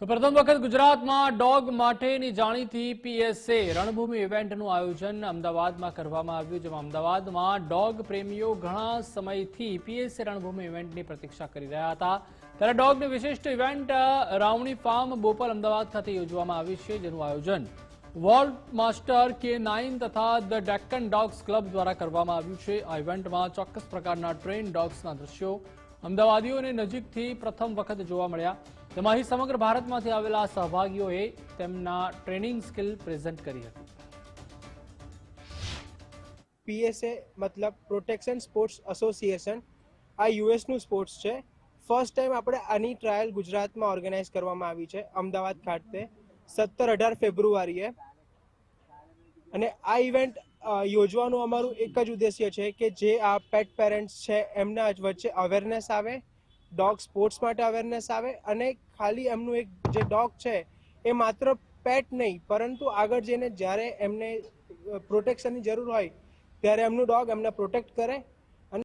તો પ્રથમ વખત ગુજરાતમાં ડોગ માટેની જાણીતી પીએસએ રણભૂમિ ઇવેન્ટનું આયોજન અમદાવાદમાં કરવામાં આવ્યું, જેમાં અમદાવાદમાં ડોગ પ્રેમીઓ ઘણા સમયથી પીએસએ રણભૂમિ ઇવેન્ટની પ્રતીક્ષા કરી રહ્યા હતા. ત્યારે ડોગની વિશિષ્ટ ઇવેન્ટ રાવણી ફાર્મ બોપલ અમદાવાદ ખાતે યોજવામાં આવી છે, જેનું આયોજન વર્લ્ડ માસ્ટર કે નાઇન તથા ધ ડેક્કન ડોગ્સ ક્લબ દ્વારા કરવામાં આવ્યું છે. આ ઇવેન્ટમાં ચોક્કસ પ્રકારના ટ્રેન ડોગ્સના દ્રશ્યો અમદાવાદીઓને નજીકથી પ્રથમ વખત જોવા મળ્યા. તેમાં અહીં સમગ્ર ભારતમાંથી આવેલા સહભાગીઓએ તેમના ટ્રેનિંગ સ્કિલ પ્રેઝન્ટ કરી હતી. પીએસએ મતલબ પ્રોટેક્શન સ્પોર્ટ્સ એસોસિએશન, આ યુએસનું સ્પોર્ટ્સ છે. ફર્સ્ટ ટાઈમ આપણે આની ટ્રાયલ ગુજરાતમાં ઓર્ગેનાઇઝ કરવામાં આવી છે, અમદાવાદ ખાતે, સત્તર અઢાર ફેબ્રુઆરીએ. અને આ ઇવેન્ટ યોજવાનું અમારું એક જ ઉદ્દેશ્ય છે કે જે આ પેટ પેરેન્ટ્સ છે, એમના વચ્ચે અવેરનેસ આવે ડોગ સ્પોર્ટ્સ માટે અવેરનેસ આવે અને ખાલી એમનું એક જે ડોગ છે, એ માત્ર પેટ નહીં, પરંતુ આગળ જઈને જ્યારે એમને પ્રોટેક્શનની જરૂર હોય, ત્યારે એમનું ડોગ એમને પ્રોટેક્ટ કરે